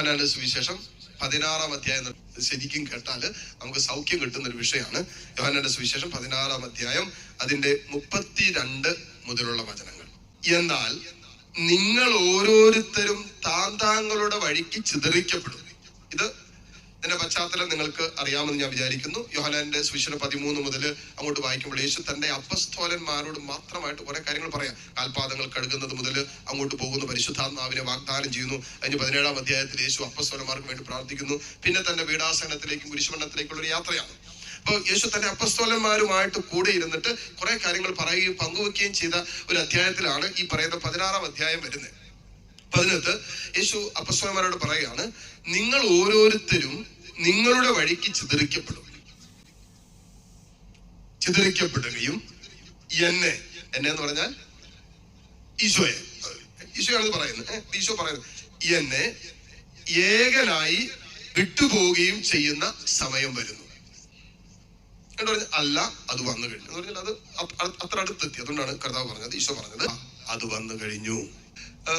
യോഹനാന്റെ സുവിശേഷം പതിനാറാം അധ്യായം ശരിക്കും കേട്ടാൽ നമുക്ക് സൗഖ്യം കിട്ടുന്ന ഒരു വിഷയമാണ്. യോഹനാന്റെ സുവിശേഷം പതിനാറാം അധ്യായം അതിന്റെ മുപ്പത്തിരണ്ട് മുതലുള്ള വചനങ്ങൾ. എന്നാൽ നിങ്ങൾ ഓരോരുത്തരും താന്താങ്ങളുടെ വഴിക്ക് ചിതറിക്കപ്പെടും. ഇത് ഇതിന്റെ പശ്ചാത്തലം നിങ്ങൾക്ക് അറിയാമെന്ന് ഞാൻ വിചാരിക്കുന്നു. യോഹനാന്റെ സുവിശേഷം പതിമൂന്ന് മുതൽ അങ്ങോട്ട് വായിക്കുമ്പോൾ യേശു തന്റെ അപ്പസ്തോലന്മാരോട് മാത്രമായിട്ട് കുറെ കാര്യങ്ങൾ പറയാം. കാൽപാദങ്ങൾ കഴുകുന്നത് മുതൽ അങ്ങോട്ട് പോകുന്നു. പരിശുദ്ധാത്മാവിനെ വാഗ്ദാനം ചെയ്യുന്നു. അതിന് പതിനേഴാം അധ്യായത്തിൽ യേശു അപ്പസ്തോലന്മാർക്ക് വേണ്ടി പ്രാർത്ഥിക്കുന്നു. പിന്നെ തന്റെ വീടാസനത്തിലേക്കും കുരിശുമണ്ണത്തിലേക്കുള്ള ഒരു യാത്രയാണ്. അപ്പോൾ യേശു തന്റെ അപ്പസ്തോലന്മാരുമായിട്ട് കൂടെ ഇരുന്നിട്ട് കുറെ കാര്യങ്ങൾ പറയുകയും പങ്കുവെക്കുകയും ചെയ്ത ഒരു അധ്യായത്തിലാണ് ഈ പറയുന്ന പതിനാറാം അധ്യായം വരുന്നത്. പതിനെട്ട് യേശു അപ്പസ്വലന്മാരോട് പറയുകയാണ് നിങ്ങൾ ഓരോരുത്തരും നിങ്ങളുടെ വഴിക്ക് ചിതറിക്കപ്പെടും. ചിതറിക്കപ്പെടുകയും എന്നെ എന്നെ എന്ന് പറഞ്ഞാൽ ഈശോയെ. ഈശോയാണ് പറയുന്നത്. ഈശോ പറയുന്നത് എന്നെ ഏകനായി വിട്ടുപോവുകയും ചെയ്യുന്ന സമയം വരുന്നു. എന്ന് അല്ല അത് വന്നു കഴിഞ്ഞു. എന്ന് പറഞ്ഞാൽ അത് അത്ര അടുത്തെത്തി. അതുകൊണ്ടാണ് കർത്താവ് പറഞ്ഞത് ഈശോ പറഞ്ഞത് അത് വന്നു കഴിഞ്ഞു.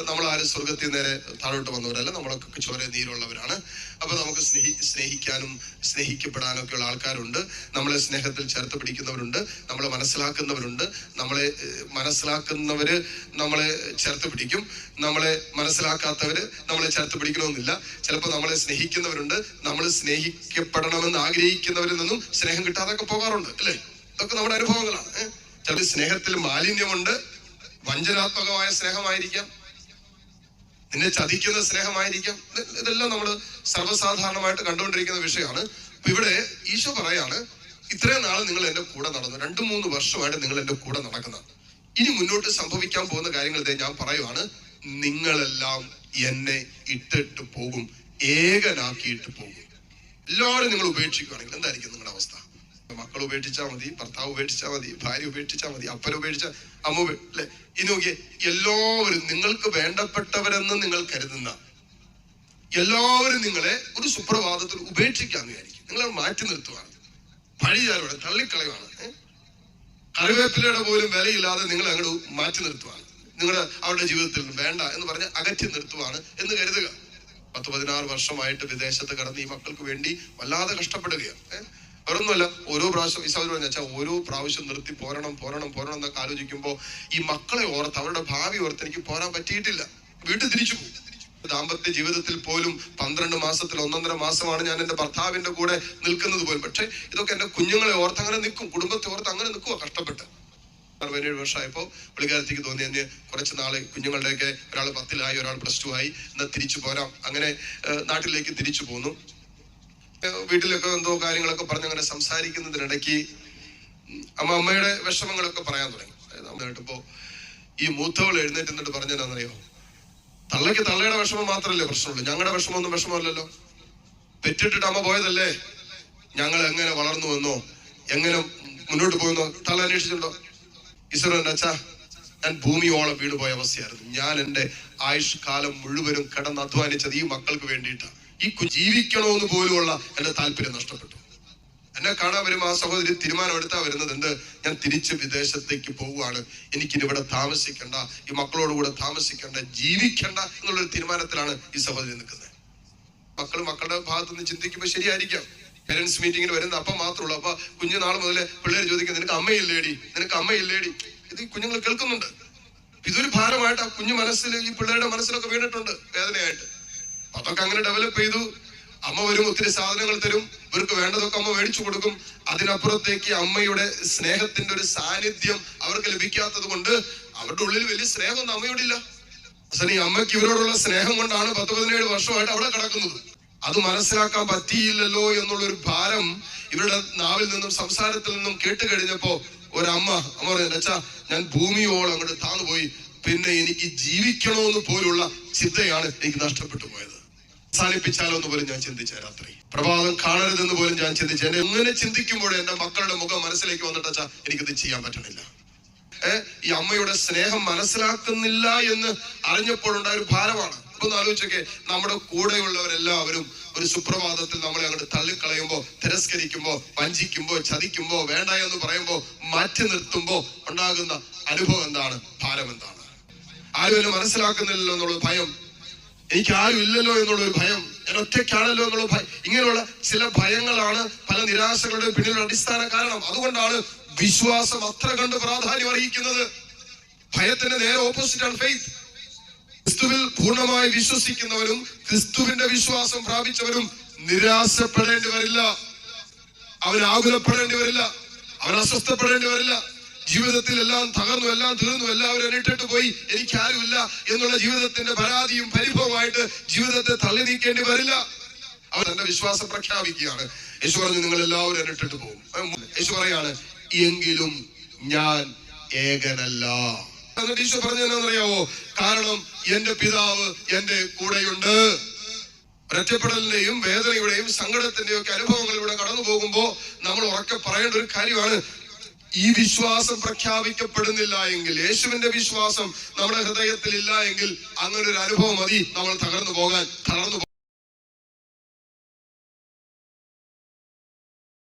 നമ്മൾ ആരും സ്വർഗത്തിൽ നേരെ താഴോട്ട് വന്നവരല്ല നമ്മളൊക്കെ ചോര നീരുള്ളവരാണ്. അപ്പൊ നമുക്ക് സ്നേഹി സ്നേഹിക്കാനും സ്നേഹിക്കപ്പെടാനും ഒക്കെയുള്ള ആൾക്കാരുണ്ട്. നമ്മളെ സ്നേഹത്തിൽ ചേർത്ത് പിടിക്കുന്നവരുണ്ട്. നമ്മളെ മനസ്സിലാക്കുന്നവരുണ്ട്. നമ്മളെ മനസ്സിലാക്കുന്നവര് നമ്മളെ ചേർത്ത് പിടിക്കും. നമ്മളെ മനസ്സിലാക്കാത്തവര് നമ്മളെ ചേർത്ത് പിടിക്കണമെന്നില്ല. ചിലപ്പോൾ നമ്മളെ സ്നേഹിക്കുന്നവരുണ്ട്. നമ്മൾ സ്നേഹിക്കപ്പെടണമെന്ന് ആഗ്രഹിക്കുന്നവരിൽ നിന്നും സ്നേഹം കിട്ടാതൊക്കെ പോകാറുണ്ട് അല്ലേ? ഇതൊക്കെ നമ്മുടെ അനുഭവങ്ങളാണ്. ചിലപ്പോൾ സ്നേഹത്തിൽ മാലിന്യമുണ്ട്. വഞ്ചനാത്മകമായ സ്നേഹമായിരിക്കാം. എന്നെ ചതിക്കുന്ന സ്നേഹമായിരിക്കാം. ഇതെല്ലാം നമ്മൾ സർവസാധാരണമായിട്ട് കണ്ടുകൊണ്ടിരിക്കുന്ന വിഷയമാണ്. അപ്പൊ ഇവിടെ ഈശോ പറയാണ് ഇത്രയും നാൾ നിങ്ങൾ എന്റെ കൂടെ നടന്നു. രണ്ടു മൂന്ന് വർഷമായിട്ട് നിങ്ങൾ എന്റെ കൂടെ നടക്കുന്ന. ഇനി മുന്നോട്ട് സംഭവിക്കാൻ പോകുന്ന കാര്യങ്ങൾ ഞാൻ പറയുവാണ്. നിങ്ങളെല്ലാം എന്നെ ഇട്ടിട്ട് പോകും. ഏകനാക്കിയിട്ട് പോകും. എല്ലാവരും നിങ്ങൾ ഉപേക്ഷിക്കുകയാണെങ്കിൽ എന്തായിരിക്കും നിങ്ങളുടെ അവസ്ഥ? മക്കൾ ഉപേക്ഷിച്ചാൽ മതി ഭർത്താവ് ഉപേക്ഷിച്ചാൽ മതി ഭാര്യ ഉപേക്ഷിച്ചാൽ മതി അപ്പൻ ഉപേക്ഷിച്ച അമ്മ അല്ലെ? ഇനി നോക്കിയേ എല്ലാവരും നിങ്ങൾക്ക് വേണ്ടപ്പെട്ടവരെന്ന് നിങ്ങൾ കരുതുന്ന എല്ലാവരും നിങ്ങളെ ഒരു സുപ്രഭാതത്തിൽ ഉപേക്ഷിക്കാന്ന് വിചാരിക്കും. നിങ്ങളെ മാറ്റി നിർത്തുവാണ്. പഴിചാരോടെ തള്ളിക്കളയുവാണ്? കറിവേപ്പിലയുടെ പോലും വിലയില്ലാതെ നിങ്ങൾ അങ്ങോട്ട് മാറ്റി നിർത്തുവാണ്. നിങ്ങളുടെ അവരുടെ ജീവിതത്തിൽ വേണ്ട എന്ന് പറഞ്ഞ് അകറ്റി നിർത്തുവാണ് എന്ന് കരുതുക. പത്ത് പതിനാറ് വർഷമായിട്ട് വിദേശത്ത് കടന്ന് ഈ മക്കൾക്ക് വേണ്ടി വല്ലാതെ കഷ്ടപ്പെടുകയാണ് വേറൊന്നുമല്ല ഓരോ പ്രാവശ്യം ഈ സഹോദരൻ വെച്ചാൽ ഓരോ പ്രാവശ്യം നിർത്തി പോരണം പോരണം പോരണം എന്നൊക്കെ ആലോചിക്കുമ്പോൾ ഈ മക്കളെ ഓർത്ത് അവരുടെ ഭാവി ഓർത്ത് എനിക്ക് പോരാൻ പറ്റിയിട്ടില്ല. വീട്ടിൽ തിരിച്ചു പോകും ദാമ്പത്യ ജീവിതത്തിൽ പോലും പന്ത്രണ്ട് മാസത്തിൽ ഒന്നൊന്നര മാസമാണ് ഞാൻ എന്റെ ഭർത്താവിന്റെ കൂടെ നിൽക്കുന്നത് പോലും. പക്ഷേ ഇതൊക്കെ എന്റെ കുഞ്ഞുങ്ങളെ ഓർത്ത് അങ്ങനെ നിൽക്കും കുടുംബത്തെ ഓർത്ത് അങ്ങനെ നിൽക്കുക കഷ്ടപ്പെട്ട്. പതിനേഴ് വർഷമായപ്പോൾ പുള്ളിക്കാരത്തേക്ക് തോന്നി അതിന് കുറച്ച് നാൾ കുഞ്ഞുങ്ങളുടെയൊക്കെ ഒരാൾ പത്തിലായി ഒരാൾ പ്ലസ് ടു ആയി എന്നാൽ തിരിച്ചു പോരാം. അങ്ങനെ നാട്ടിലേക്ക് തിരിച്ചു പോന്നു. വീട്ടിലൊക്കെ എന്തോ കാര്യങ്ങളൊക്കെ പറഞ്ഞ് അങ്ങനെ സംസാരിക്കുന്നതിനിടയ്ക്ക് അമ്മ അമ്മയുടെ വിഷമങ്ങളൊക്കെ പറയാൻ തുടങ്ങി. അതായത് അമ്മ കേട്ടപ്പോ ഈ മൂത്തവൾ എഴുന്നേറ്റ് എന്നിട്ട് പറഞ്ഞെന്നാന്നറിയോ തള്ളയ്ക്ക് തള്ളയുടെ വിഷമം മാത്രമല്ലേ പ്രശ്നമുള്ളൂ. ഞങ്ങളുടെ വിഷമമൊന്നും വിഷമമല്ലല്ലോ. പെറ്റിട്ടിട്ട് അമ്മ പോയതല്ലേ? ഞങ്ങൾ എങ്ങനെ വളർന്നു വന്നോ? എങ്ങനെ മുന്നോട്ട് പോയെന്നോ? തള്ള അന്വേഷിച്ചിട്ടുണ്ടോ? ഈശ്വരൻ അച്ഛാ ഞാൻ ഭൂമിയോളം വീട് പോയ അവസ്ഥയായിരുന്നു. ഞാൻ എന്റെ ആയുഷ് കാലം മുഴുവനും കിടന്ന് അധ്വാനിച്ചത് ഈ മക്കൾക്ക് വേണ്ടിയിട്ടാണ്. ഈ ജീവിക്കണമെന്ന് പോലുമുള്ള എന്റെ താല്പര്യം നഷ്ടപ്പെട്ടു. എന്നെ കാണാൻ വരുമ്പോൾ ആ സഹോദരി തീരുമാനം എടുത്താൽ വരുന്നത് എന്ത്? ഞാൻ തിരിച്ച് വിദേശത്തേക്ക് പോവുകയാണ്. എനിക്കിനി ഇവിടെ താമസിക്കേണ്ട ഈ മക്കളോട് കൂടെ താമസിക്കണ്ട ജീവിക്കണ്ട എന്നുള്ളൊരു തീരുമാനത്തിലാണ് ഈ സഹോദരി നിൽക്കുന്നത്. മക്കൾ മക്കളുടെ ഭാഗത്ത് നിന്ന് ചിന്തിക്കുമ്പോൾ ശരിയായിരിക്കാം പേരൻസ് മീറ്റിങ്ങിന് വരുന്ന അപ്പം മാത്രമുള്ളൂ അപ്പൊ കുഞ്ഞു നാൾ മുതൽ പിള്ളേർ ചോദിക്കും നിനക്ക് അമ്മയില്ലേടി? നിനക്ക് അമ്മയില്ലേടി? ഇത് കുഞ്ഞുങ്ങൾ കേൾക്കുന്നുണ്ട്. ഇതൊരു ഭാരമായിട്ട് ആ കുഞ്ഞു മനസ്സിൽ ഈ പിള്ളേരുടെ മനസ്സിലൊക്കെ വീണിട്ടുണ്ട് വേദനയായിട്ട്. അതൊക്കെ അങ്ങനെ ഡെവലപ്പ് ചെയ്തു. അമ്മ വരും ഒത്തിരി സാധനങ്ങൾ തരും. ഇവർക്ക് വേണ്ടതൊക്കെ അമ്മ മേടിച്ചു കൊടുക്കും. അതിനപ്പുറത്തേക്ക് അമ്മയുടെ സ്നേഹത്തിന്റെ ഒരു സാന്നിധ്യം അവർക്ക് ലഭിക്കാത്തത് കൊണ്ട് അവരുടെ ഉള്ളിൽ വലിയ സ്നേഹമൊന്നും അമ്മയോടില്ല. ഈ അമ്മയ്ക്ക് ഇവരോടുള്ള സ്നേഹം കൊണ്ടാണ് പത്ത് പതിനേഴ് വർഷമായിട്ട് അവിടെ കിടക്കുന്നത്. അത് മനസ്സിലാക്കാൻ പറ്റിയില്ലല്ലോ എന്നുള്ള ഒരു ഭാരം ഇവരുടെ നാവിൽ നിന്നും സംസാരത്തിൽ നിന്നും കേട്ട് കഴിഞ്ഞപ്പോ ഒരമ്മ അമ്മ പറഞ്ഞു അച്ഛാ ഞാൻ ഭൂമിയോളം അങ്ങോട്ട് താന്നു പോയി പിന്നെ എനിക്ക് ജീവിക്കണമെന്ന് പോലുള്ള ചിന്തയാണ് എനിക്ക് നഷ്ടപ്പെട്ടു പോയത്. അവസാനിപ്പിച്ചാലോ എന്ന് പോലും ഞാൻ ചിന്തിച്ച രാത്രി. പ്രഭാതം കാണരുതെന്ന് പോലും ഞാൻ ചിന്തിച്ചു. എന്നെ അങ്ങനെ ചിന്തിക്കുമ്പോഴേ എന്റെ മക്കളുടെ മുഖം മനസ്സിലേക്ക് വന്നിട്ട് എനിക്കിത് ചെയ്യാൻ പറ്റണില്ല. ഏഹ് ഈ അമ്മയുടെ സ്നേഹം മനസ്സിലാക്കുന്നില്ല എന്ന് അറിഞ്ഞപ്പോഴുണ്ടായ ഒരു ഭാരമാണ്. ഒന്ന് ആലോചിച്ചൊക്കെ നമ്മുടെ കൂടെയുള്ളവരെല്ലാവരും ഒരു സുപ്രഭാതത്തിൽ നമ്മളെ അങ്ങോട്ട് തള്ളിക്കളയുമ്പോ തിരസ്കരിക്കുമ്പോ വഞ്ചിക്കുമ്പോ ചതിക്കുമ്പോ വേണ്ട എന്ന് പറയുമ്പോ മാറ്റി നിർത്തുമ്പോ ഉണ്ടാകുന്ന അനുഭവം എന്താണ്? ഭാരം എന്താണ്? ആരും മനസ്സിലാക്കുന്നില്ലല്ലോ എന്നുള്ള ഭയം എനിക്ക് ആരും ഇല്ലല്ലോ എന്നുള്ള ഒരു ഭയം. ഞാൻ ഒറ്റയ്ക്കാണല്ലോ എന്നുള്ള ഭയം. ഇങ്ങനെയുള്ള ചില ഭയങ്ങളാണ് പല നിരാശകളുടെ പിന്നിലുള്ള അടിസ്ഥാന കാരണം. അതുകൊണ്ടാണ് വിശ്വാസം അത്ര കണ്ട് പ്രാധാന്യം അറിയിക്കുന്നത് ഭയത്തിന്റെ നേരെ ഓപ്പോസിറ്റ് ആണ് ഫെയ്ത്ത് ക്രിസ്തുവിൽ പൂർണമായി വിശ്വസിക്കുന്നവരും ക്രിസ്തുവിന്റെ വിശ്വാസം പ്രാപിച്ചവരും നിരാശപ്പെടേണ്ടി വരില്ല. അവൻ ആകുലപ്പെടേണ്ടി വരില്ല. അവൻ അസ്വസ്ഥപ്പെടേണ്ടി വരില്ല. ജീവിതത്തിൽ എല്ലാം തകർന്നു എല്ലാം തീർന്നു എല്ലാവരും എന്നിട്ടിട്ട് പോയി എനിക്ക് ആരുമില്ല എന്നുള്ള ജീവിതത്തിന്റെ പരാതിയും പരിഭവമായിട്ട് ജീവിതത്തെ തള്ളി നീക്കേണ്ടി വരില്ല. അവർ തന്റെ വിശ്വാസം പ്രഖ്യാപിക്കുകയാണ്. യേശു പറഞ്ഞു നിങ്ങൾ എല്ലാവരും എന്നിട്ടിട്ട് പോകും. യേശു പറയാണ് എങ്കിലും ഞാൻ ഏകനല്ല. ഈശോ പറഞ്ഞതെന്നറിയാവോ കാരണം എന്റെ പിതാവ് എന്റെ കൂടെയുണ്ട്. ഒറ്റപ്പെടലിന്റെയും വേദനയുടെയും സങ്കടത്തിന്റെയും ഒക്കെ അനുഭവങ്ങളിലൂടെ കടന്നു പോകുമ്പോ നമ്മൾ ഉറക്കെ പറയേണ്ട ഒരു കാര്യമാണ്. ഈ വിശ്വാസം പ്രഖ്യാപിക്കപ്പെടുന്നില്ല എങ്കിൽ യേശുവിന്റെ വിശ്വാസം നമ്മുടെ ഹൃദയത്തിൽ ഇല്ല എങ്കിൽ അങ്ങനെ ഒരു അനുഭവം മതി നമ്മൾ തകർന്നു പോകാൻ തളർന്നു